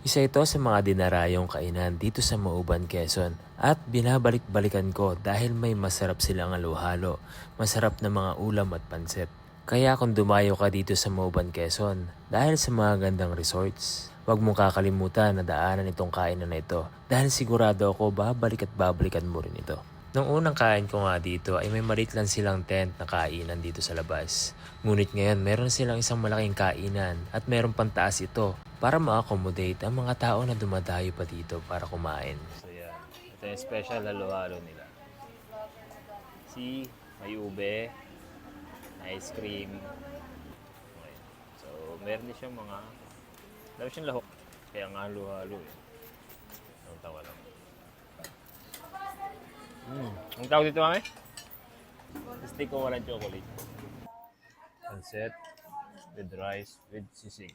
Isa ito sa mga dinarayong kainan dito sa Mauban, Quezon at binabalik-balikan ko dahil may masarap silang halo-halo, masarap na mga ulam at pansit. Kaya kung dumayo ka dito sa Mauban, Quezon dahil sa mga gandang resorts, huwag mong kakalimutan na daanan itong kainan na ito dahil sigurado ako babalik at babalikan mo rin ito. Nung unang kain ko nga dito ay may malit lang silang tent na kainan dito sa labas. Ngunit ngayon meron silang isang malaking kainan at meron pang taas ito para ma-accommodate ang mga tao na dumadayo pa dito para kumain. So yan, ito yung special halo-halo nila. Si may ube, ice cream. So meron din siyang mga, meron siyang lahok. Kaya nga halo-halo eh. Ang tawa lang. Mm. Ang tawag dito mami? Stick ko walang chocolate. Sunset with rice with sisig.